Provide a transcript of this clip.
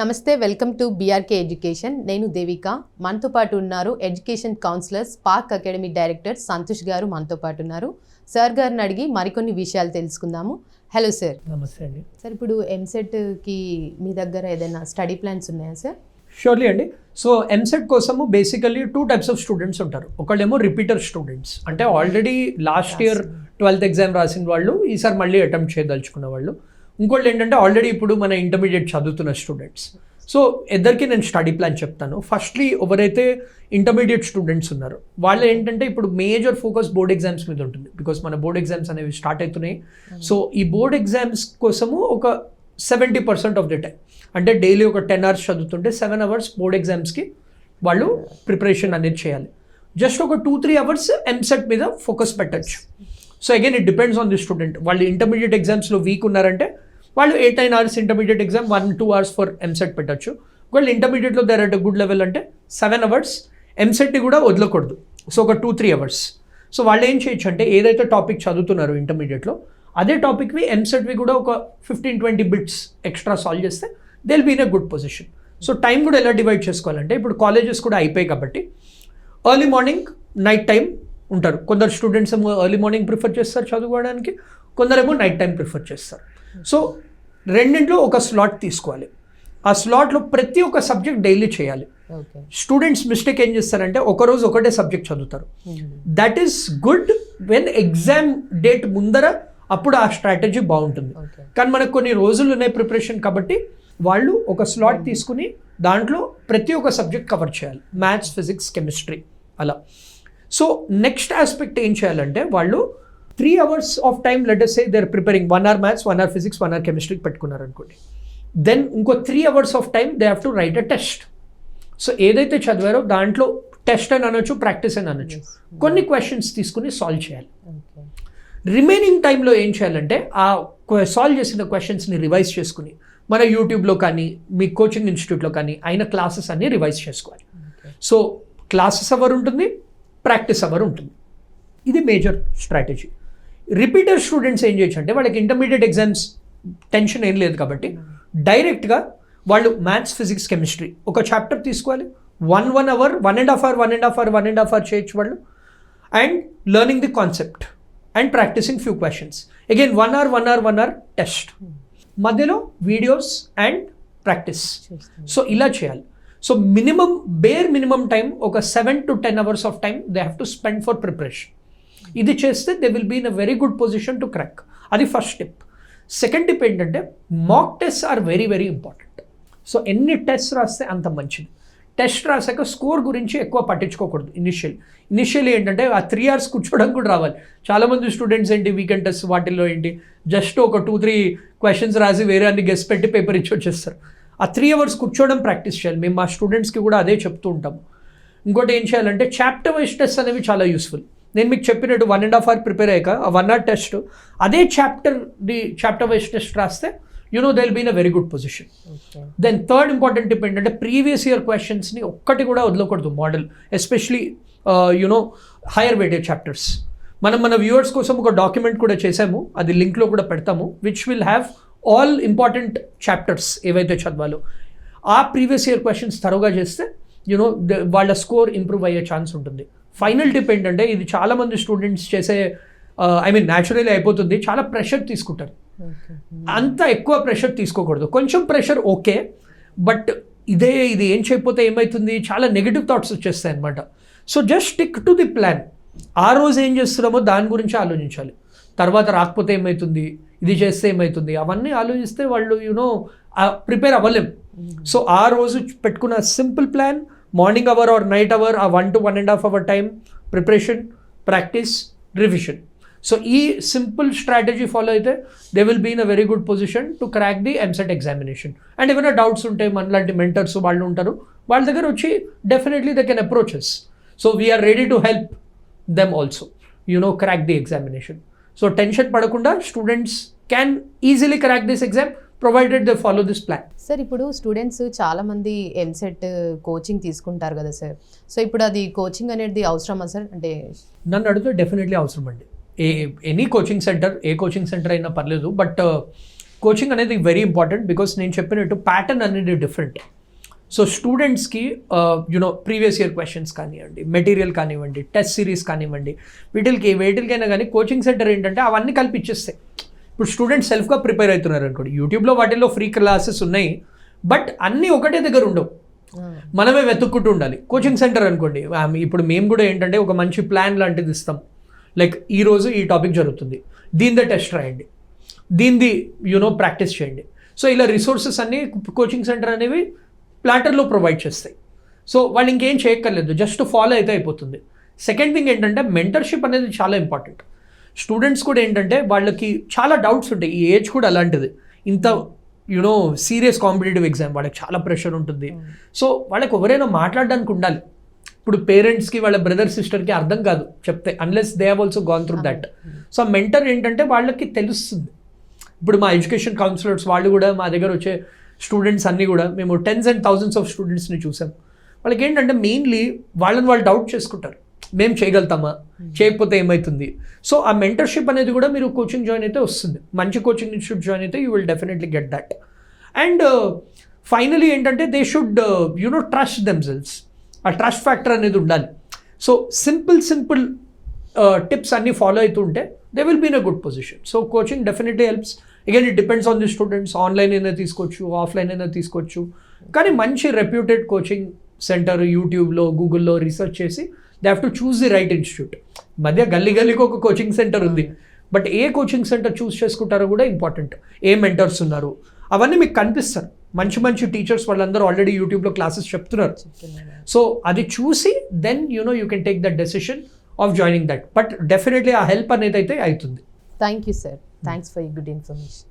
నమస్తే welcome to BRK education నేను దేవిక. మనతో పాటు ఉన్నారు education counsellor Spark Academy director Santosh గారు మనతో పాటు ఉన్నారు. సార్ గారిని అడిగి మరికొన్ని విషయాలు తెలుసుకుందాము. హలో సార్ నమస్తే అండి. సార్ ఇప్పుడు ఎంసెట్కి మీ దగ్గర ఏదైనా స్టడీ ప్లాన్స్ ఉన్నాయా సార్ షూర్లీ అండి. సో ఎంసెట్ కోసము basically two types of students ఉంటారు. ఒకళ్ళేమో రిపీటర్ స్టూడెంట్స్ అంటే already last year twelfth exam రాసిన వాళ్ళు ఈసారి మళ్ళీ అటెంప్ట్ చేయదలుచుకున్న వాళ్ళు. ఇంకోళ్ళు ఏంటంటే ఆల్రెడీ ఇప్పుడు మన ఇంటర్మీడియట్ చదువుతున్న స్టూడెంట్స్ సో ఇద్దరికి నేను స్టడీ ప్లాన్ చెప్తాను. ఫస్ట్లీ ఎవరైతే ఇంటర్మీడియట్ స్టూడెంట్స్ ఉన్నారో వాళ్ళు ఏంటంటే ఇప్పుడు మేజర్ ఫోకస్ బోర్డ్ ఎగ్జామ్స్ మీద ఉంటుంది. బికాస్ మన బోర్డ్ ఎగ్జామ్స్ అనేవి స్టార్ట్ అవుతున్నాయి. సో ఈ బోర్డ్ ఎగ్జామ్స్ కోసము ఒక seventy percent of the time అంటే డైలీ ఒక టెన్ అవర్స్ చదువుతుంటే సెవెన్ అవర్స్ బోర్డ్ ఎగ్జామ్స్కి వాళ్ళు ప్రిపరేషన్ అనేది చేయాలి. జస్ట్ ఒక టూ త్రీ అవర్స్ ఎంసెట్ మీద ఫోకస్ పెట్టచ్చు. So again it depends on the student వాళ్ళు ఇంటర్మీడియట్ ఎగ్జామ్స్లో వీక్ ఉన్నారంటే వాళ్ళు eight nine hours intermediate exam one two hours for EAMCET పెట్టచ్చు. వాళ్ళు ఇంటర్మీడియట్లో దేర్ అట్ గుడ్ లెవెల్ అంటే సెవెన్ అవర్స్ ఎంసెట్ని కూడా వదలకూడదు. సో ఒక టూ త్రీ అవర్స్ సో వాళ్ళు ఏం చేయొచ్చు అంటే ఏదైతే టాపిక్ చదువుతున్నారో ఇంటర్మీడియట్లో అదే టాపిక్వి ఎంసెట్వి కూడా ఒక fifteen twenty bits extra solve చేస్తే they will be in a good position so time కూడా ఎలా డివైడ్ చేసుకోవాలంటే ఇప్పుడు కాలేజెస్ కూడా అయిపోయాయి కాబట్టి ఎర్లీ మార్నింగ్ నైట్ టైం ఉంటారు. కొందరు స్టూడెంట్స్ ఏమో ఎర్లీ మార్నింగ్ ప్రిఫర్ చేస్తారు చదువుకోవడానికి కొందరేమో నైట్ టైం ప్రిఫర్ చేస్తారు. సో రెండింటిలో ఒక స్లాట్ తీసుకోవాలి. ఆ స్లాట్లో ప్రతి ఒక్క సబ్జెక్ట్ డైలీ చేయాలి. స్టూడెంట్స్ మిస్టేక్ ఏం చేస్తారంటే ఒకరోజు ఒకటే సబ్జెక్ట్ చదువుతారు. That is good when exam date ముందర అప్పుడు ఆ స్ట్రాటజీ బాగుంటుంది. కానీ మనకు కొన్ని రోజులు ఉన్నాయి ప్రిపరేషన్ కాబట్టి వాళ్ళు ఒక స్లాట్ తీసుకుని దాంట్లో ప్రతి ఒక్క సబ్జెక్ట్ కవర్ చేయాలి. మ్యాథ్స్ ఫిజిక్స్ కెమిస్ట్రీ అలా. సో నెక్స్ట్ ఆస్పెక్ట్ ఏం చేయాలంటే వాళ్ళు three hours of time let us say there preparing one hour maths one hour physics one hour కెమిస్ట్రీకి పెట్టుకున్నారు అనుకోండి. దెన్ ఇంకో three hours of time they have to write a test so ఏదైతే చదివారో దాంట్లో test అని అనొచ్చు ప్రాక్టీస్ అని అనొచ్చు. కొన్ని క్వశ్చన్స్ తీసుకుని సాల్వ్ చేయాలి. రిమైనింగ్ టైంలో ఏం చేయాలంటే ఆ సాల్వ్ చేసిన క్వశ్చన్స్ని రివైజ్ చేసుకుని మన యూట్యూబ్లో కానీ మీ కోచింగ్ ఇన్స్టిట్యూట్లో కానీ అయిన క్లాసెస్ అన్ని రివైజ్ చేసుకోవాలి. సో క్లాసెస్ అవర్ ఉంటుంది? ప్రాక్టీస్ అవర్ ఉంటుంది. ఇది మేజర్ స్ట్రాటజీ. రిపీటర్ స్టూడెంట్స్ ఏం చేయొచ్చు అంటే వాళ్ళకి ఇంటర్మీడియట్ ఎగ్జామ్స్ టెన్షన్ ఏం లేదు కాబట్టి డైరెక్ట్గా వాళ్ళు మ్యాథ్స్ ఫిజిక్స్ కెమిస్ట్రీ ఒక చాప్టర్ తీసుకోవాలి. One one hour one and half hour one and half hour one and half hour చేయొచ్చు వాళ్ళు. And learning the concept and practising few questions. Again one hour one hour one hour test మధ్యలో videos and practice. So ఇలా చేయాలి. So minimum bare minimum time ఒక seven to ten hours of time they have to spend for preparation ఇది చేస్తే they will be in a very good position to crack అది first tip second tip ఏంటంటే mock test are very very important so ఎన్ని test రాస్తే అంత మంచిది. Test రాసాక score గురించి ఎక్కువ పట్టించుకోకూడదు ఇనిషియల్ ఇనిషియల్ ఏంటంటే ఆ త్రీ అవర్స్ కూర్చోవడం కూడా రావాలి. చాలామంది స్టూడెంట్స్ ఏంటి వీకెండ్ టెస్ట్ వాటిల్లో ఏంటి జస్ట్ ఒక టూ త్రీ క్వశ్చన్స్ రాసి వేరే అన్ని గెస్ట్ పెట్టి పేపర్ ఇచ్చి వచ్చేస్తారు. ఆ త్రీ అవర్స్ కూర్చోవడం ప్రాక్టీస్ చేయాలి. మేము మా స్టూడెంట్స్కి కూడా అదే చెప్తూ ఉంటాము. ఇంకోటి ఏం చేయాలంటే చాప్టర్ వైజ్ టెస్ట్ అనేవి చాలా యూస్ఫుల్ నేను మీకు చెప్పినట్టు one and half hour prepare అయ్యాక ఆ వన్ అవర్ టెస్ట్ అదే chapter the chapter wise test రాస్తే you know they will be in a very good position then third important tip ఏంటంటే ప్రీవియస్ ఇయర్ క్వశ్చన్స్ని ఒక్కటి కూడా వదలకూడదు model especially you know higher weighted chapters మనం మన viewers కోసం ఒక డాక్యుమెంట్ కూడా చేసాము అది లింక్లో కూడా పెడతాము which will have all important chapters ఏవైతే చదవాలో ఆ ప్రీవియస్ ఇయర్ క్వశ్చన్స్ తరువుగా చేస్తే యునో వాళ్ళ స్కోర్ ఇంప్రూవ్ అయ్యే ఛాన్స్ ఉంటుంది. ఫైనల్ టిప్ ఏంటంటే ఇది చాలామంది స్టూడెంట్స్ చేసే ఐ మీన్ న్యాచురల్లీ అయిపోతుంది. చాలా ప్రెషర్ తీసుకుంటారు. అంత ఎక్కువ ప్రెషర్ తీసుకోకూడదు. కొంచెం ప్రెషర్ ఓకే బట్ ఇదే ఇది ఏం చేయకపోతే ఏమవుతుంది చాలా నెగిటివ్ థాట్స్ వచ్చేస్తాయి అనమాట so just stick to the plan ఆ రోజు ఏం చేస్తున్నామో దాని గురించి ఆలోచించాలి. తర్వాత రాకపోతే ఏమవుతుంది ఇది చేస్తే ఏమవుతుంది అవన్నీ ఆలోచిస్తే వాళ్ళు యూనో ప్రిపేర్ అవ్వలేం. సో ఆ రోజు పెట్టుకున్న simple plan morning hour or night hour ఆ one to one and half hour time preparation practice revision so ఈ సింపుల్ స్ట్రాటజీ ఫాలో అయితే they will be in a very good position to crack the EAMCET examination and ఏమైనా doubts ఉంటాయి మనలాంటి mentors వాళ్ళు ఉంటారు వాళ్ళ దగ్గర వచ్చి definitely they can approaches so we are ready to help them also you know crack the examination so tension పడకుండా students can easily crack this exam provided they follow this plan sir ఇప్పుడు students చాలా మంది EAMCET coaching తీసుకుంటారు కదా sir so ఇప్పుడు అది coaching అనేది అవసరమా సార్ అంటే నన్ను అడిగితే డెఫినెట్లీ అవసరం అండి. ఏ ఎనీ కోచింగ్ సెంటర్ ఏ కోచింగ్ సెంటర్ అయినా పర్లేదు బట్ కోచింగ్ అనేది వెరీ ఇంపార్టెంట్ బికాస్ నేను చెప్పినట్టు ప్యాటర్న్ అనేది డిఫరెంట్ సో స్టూడెంట్స్కి you know previous year questions కానివ్వండి మెటీరియల్ కానివ్వండి టెస్ట్ సిరీస్ కానివ్వండి వీటికి వేటికైనా కానీ కోచింగ్ సెంటర్ ఏంటంటే అవన్నీ కలిపి ఇచ్చేస్తాయి ఇప్పుడు స్టూడెంట్స్ సెల్ఫ్గా ప్రిపేర్ అవుతున్నారు అనుకోండి. యూట్యూబ్లో వాటిల్లో ఫ్రీ క్లాసెస్ ఉన్నాయి బట్ అన్నీ ఒకటే దగ్గర ఉండవు. మనమే వెతుక్కుంటూ ఉండాలి. కోచింగ్ సెంటర్ అనుకోండి ఇప్పుడు మేము కూడా ఏంటంటే ఒక మంచి ప్లాన్ లాంటిది ఇస్తాం. లైక్ ఈ రోజు ఈ టాపిక్ జరుగుతుంది. దీనిదే టెస్ట్ రాయండి. దీనిది యూనో ప్రాక్టీస్ చేయండి. సో ఇలా రిసోర్సెస్ అన్ని కోచింగ్ సెంటర్ అనేవి ప్లాటర్లో ప్రొవైడ్ చేస్తాయి. సో వాళ్ళు ఇంకేం చేయక్కర్లేదు జస్ట్ ఫాలో అయితే అయిపోతుంది. సెకండ్ థింగ్ ఏంటంటే మెంటర్షిప్ అనేది చాలా ఇంపార్టెంట్ స్టూడెంట్స్ కూడా ఏంటంటే వాళ్ళకి చాలా డౌట్స్ ఉంటాయి. ఈ ఏజ్ కూడా అలాంటిది. ఇంత యునో సీరియస్ కాంపిటేటివ్ ఎగ్జామ్ వాళ్ళకి చాలా ప్రెషర్ ఉంటుంది. సో వాళ్ళకి ఎవరైనా మాట్లాడడానికి ఉండాలి. ఇప్పుడు పేరెంట్స్కి వాళ్ళ బ్రదర్ సిస్టర్కి అర్థం కాదు చెప్తే unless they have also gone through that so mentor ఏంటంటే వాళ్ళకి తెలుస్తుంది. ఇప్పుడు మా ఎడ్యుకేషన్ కౌన్సిలర్స్ వాళ్ళు కూడా మా దగ్గర వచ్చే స్టూడెంట్స్ అన్నీ కూడా. మేము టెన్స్ అండ్ థౌజండ్స్ ఆఫ్ స్టూడెంట్స్ని చూసాం. వాళ్ళకి ఏంటంటే మెయిన్లీ వాళ్ళని వాళ్ళు డౌట్ చేసుకుంటారు. మేము చేయగలుగుతామా? చేయకపోతే ఏమవుతుంది సో ఆ మెంటర్షిప్ అనేది కూడా మీరు కోచింగ్ జాయిన్ అయితే వస్తుంది. మంచి కోచింగ్ ఇన్స్టిట్యూట్ జాయిన్ అయితే you will definitely get that and finally ఏంటంటే they should you know trust themselves ఆ ట్రస్ట్ ఫ్యాక్టర్ అనేది ఉండాలి. సో సింపుల్ సింపుల్ టిప్స్ అన్నీ ఫాలో అవుతూ ఉంటే they will be in a good position so coaching definitely helps again it depends on the students online అయినా తీసుకోవచ్చు offline అయినా తీసుకోవచ్చు. కానీ మంచి రెప్యూటెడ్ కోచింగ్ సెంటర్ యూట్యూబ్లో గూగుల్లో రీసెర్చ్ చేసి they have to choose the right institute మధ్య గల్లీ గల్లీకి ఒక కోచింగ్ సెంటర్ ఉంది. బట్ ఏ కోచింగ్ సెంటర్ చూస్ చేసుకుంటారో కూడా ఇంపార్టెంట్ ఏ మెంటర్స్ ఉన్నారు? అవన్నీ మీకు కనిపిస్తారు. మంచి మంచి టీచర్స్ వాళ్ళందరూ ఆల్రెడీ యూట్యూబ్లో క్లాసెస్ చెప్తున్నారు. సో అది చూసి then you know you can take that decision of joining that but definitely ఆ హెల్ప్ అనేది అయితే అవుతుంది. Thank you sir thanks for you good information